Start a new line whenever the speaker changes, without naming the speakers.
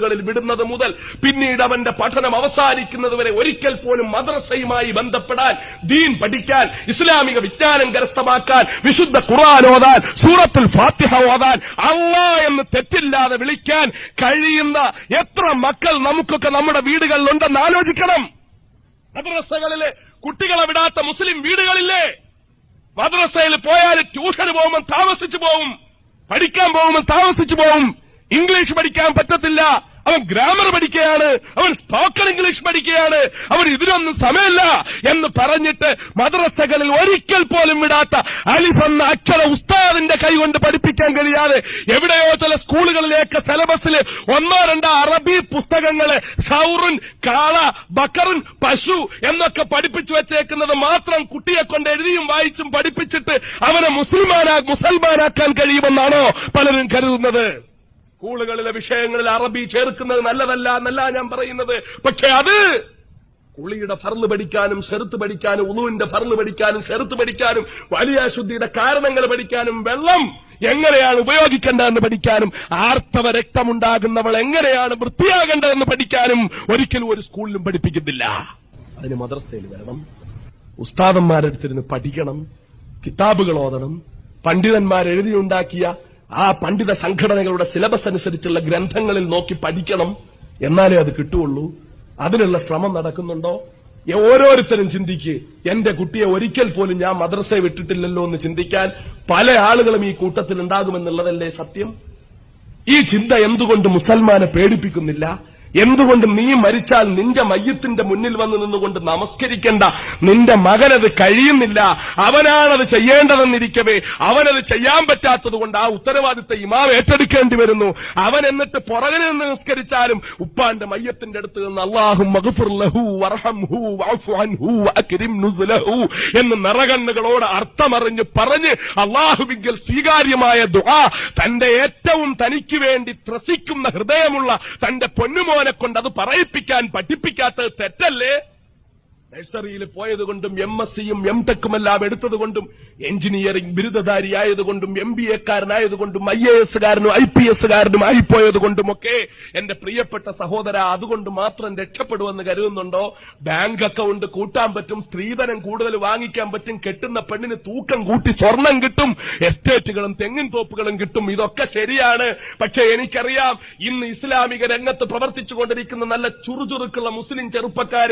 സ്കൂളുകളിൽ വിടുന്നത് മുതൽ പിന്നീട് അവന്റെ പഠനം അവസാനിക്കുന്നത് വരെ ഒരിക്കൽ പോലും മദ്രസയുമായി ബന്ധപ്പെടാൻ ദീൻ പഠിക്കാൻ ഇസ്ലാമിക വിജ്ഞാനം കരസ്ഥമാക്കാൻ വിശുദ്ധ ഖുർആൻ ഓതാൻ സൂറത്തുൽ ഫാത്തിഹ ഓതാൻ അള്ളാ എന്ന് തെറ്റില്ലാതെ വിളിക്കാൻ കഴിയുന്ന എത്ര മക്കൾ നമുക്കൊക്കെ നമ്മുടെ വീടുകളിലുണ്ടെന്ന് ആലോചിക്കണം. മദ്രസകളിലെ കുട്ടികളെ വിടാത്ത മുസ്ലിം വീടുകളില്ലേ? മദ്രസയിൽ പോയാൽ ട്യൂഷന് പോകുമ്പോൾ താമസിച്ചു പോവും പഠിക്കാൻ പോകുമ്പോൾ താമസിച്ചു പോവും ഇംഗ്ലീഷ് പഠിക്കാൻ പറ്റത്തില്ല. അവൻ ഗ്രാമർ പഠിക്കുകയാണ് അവൻ സ്പോക്കൺ ഇംഗ്ലീഷ് പഠിക്കുകയാണ് അവൻ ഇതിനൊന്നും സമയമില്ല എന്ന് പറഞ്ഞിട്ട് മദ്രസകളിൽ ഒരിക്കൽ പോലും വിടാത്ത അലിസ് എന്ന അക്ഷര ഉസ്താദിന്റെ കൈകൊണ്ട് പഠിപ്പിക്കാൻ കഴിയാതെ എവിടെയോ ചില സ്കൂളുകളിലേക്ക് സിലബസിൽ ഒന്നോ രണ്ടോ അറബി പുസ്തകങ്ങളെ ഷൗറുൻ കാള ബക്കറുൻ പശു എന്നൊക്കെ പഠിപ്പിച്ചു വെച്ചേക്കുന്നത് മാത്രം കുട്ടിയെ കൊണ്ട് എഴുതിയും വായിച്ചും പഠിപ്പിച്ചിട്ട് അവനെ മുസ്ലിമാനാ മുസൽമാനാക്കാൻ കഴിയുമെന്നാണോ പലരും കരുതുന്നത്. സ്കൂളുകളിലെ വിഷയങ്ങളിൽ അറബി ചേർക്കുന്നത് നല്ലതല്ല എന്നല്ല ഞാൻ പറയുന്നത്. പക്ഷെ അത് കുളിയുടെ ഫർൾ പഠിക്കാനും ചെറുത്ത് പഠിക്കാനും ഉളുവിന്റെ ഫർൾ പഠിക്കാനും ചെറുത്ത് പഠിക്കാനും വലിയ ശുദ്ധിയുടെ കാരണങ്ങൾ പഠിക്കാനും വെള്ളം എങ്ങനെയാണ് ഉപയോഗിക്കേണ്ടതെന്ന് പഠിക്കാനും ആർത്തവ രക്തമുണ്ടാകുന്നവൾ എങ്ങനെയാണ് വൃത്തിയാകേണ്ടതെന്ന് പഠിക്കാനും ഒരിക്കലും ഒരു സ്കൂളിലും പഠിപ്പിക്കുന്നില്ല. അതിന് മദ്രസയിൽ വരണം. ഉസ്താദന്മാരെടുത്തിരുന്ന് പഠിക്കണം. കിതാബുകൾ ഓതണം. പണ്ഡിതന്മാർ എഴുതിയുണ്ടാക്കിയ ആ പണ്ഡിത സംഘടനകളുടെ സിലബസ് അനുസരിച്ചുള്ള ഗ്രന്ഥങ്ങളിൽ നോക്കി പഠിക്കണം. എന്നാലേ അത് കിട്ടുള്ളൂ അതിനുള്ള ശ്രമം നടക്കുന്നുണ്ടോ? ഓരോരുത്തരും ചിന്തിക്ക്. എന്റെ കുട്ടിയെ ഒരിക്കൽ പോലും ഞാൻ മദ്രസയെ വിട്ടിട്ടില്ലല്ലോ എന്ന് ചിന്തിക്കാൻ പല ആളുകളും ഈ കൂട്ടത്തിൽ ഉണ്ടാകുമെന്നുള്ളതല്ലേ സത്യം? ഈ ചിന്ത എന്തുകൊണ്ട് മുസൽമാനെ പേടിപ്പിക്കുന്നില്ല? എന്തുകൊണ്ട് നീ മരിച്ചാൽ നിന്റെ മയ്യത്തിന്റെ മുന്നിൽ വന്ന് നിന്നുകൊണ്ട് നമസ്കരിക്കേണ്ട? നിന്റെ മകനത് കഴിയുന്നില്ല. അവനാണത് ചെയ്യേണ്ടതെന്നിരിക്കവേ. അവനത് ചെയ്യാൻ പറ്റാത്തത് കൊണ്ട് ആ ഉത്തരവാദിത്ത ഇമാം ഏറ്റെടുക്കേണ്ടി വരുന്നു. അവൻ എന്നിട്ട് പുറകിൽ നിന്ന് നിസ്കരിച്ചാലും ഉപ്പാന്റെ മയ്യത്തിന്റെ അടുത്ത് നിന്ന് അള്ളാഹു എന്ന് നിറകണ്ണുകളോട് അർത്ഥമറിഞ്ഞ് പറഞ്ഞ് അള്ളാഹുവിങ്കൽ സ്വീകാര്യമായ ദുആ തന്റെ ഏറ്റവും തനിക്ക് വേണ്ടി ത്രസിക്കുന്ന ഹൃദയമുള്ള തന്റെ പൊന്നുമോനെ കൊണ്ട് അത് പറയിപ്പിക്കാൻ പഠിപ്പിക്കാത്തത് തെറ്റല്ലേ? നഴ്സറിയിൽ പോയതുകൊണ്ടും എം എസ് സിയും എം ടെക്കും എല്ലാം എടുത്തതുകൊണ്ടും എഞ്ചിനീയറിംഗ് ബിരുദധാരിയായതുകൊണ്ടും എം ബി എക്കാരനായതുകൊണ്ടും ഐ എ എസുകാരനും ഐ പി എസുകാരനും ആയിപ്പോയതുകൊണ്ടുമൊക്കെ എന്റെ പ്രിയപ്പെട്ട സഹോദര അതുകൊണ്ട് മാത്രം രക്ഷപ്പെടുമെന്ന് കരുതുന്നുണ്ടോ? ബാങ്ക് അക്കൗണ്ട് കൂട്ടാൻ പറ്റും സ്ത്രീധനം കൂടുതൽ വാങ്ങിക്കാൻ പറ്റും കെട്ടുന്ന പെണ്ണിന് തൂക്കം കൂട്ടി സ്വർണം കിട്ടും എസ്റ്റേറ്റുകളും തെങ്ങിൻ തോപ്പുകളും കിട്ടും ഇതൊക്കെ ശരിയാണ്. പക്ഷെ എനിക്കറിയാം ഇന്ന് ഇസ്ലാമിക രംഗത്ത് പ്രവർത്തിച്ചുകൊണ്ടിരിക്കുന്ന നല്ല ചുറുചുറുക്കുള്ള മുസ്ലിം ചെറുപ്പക്കാര്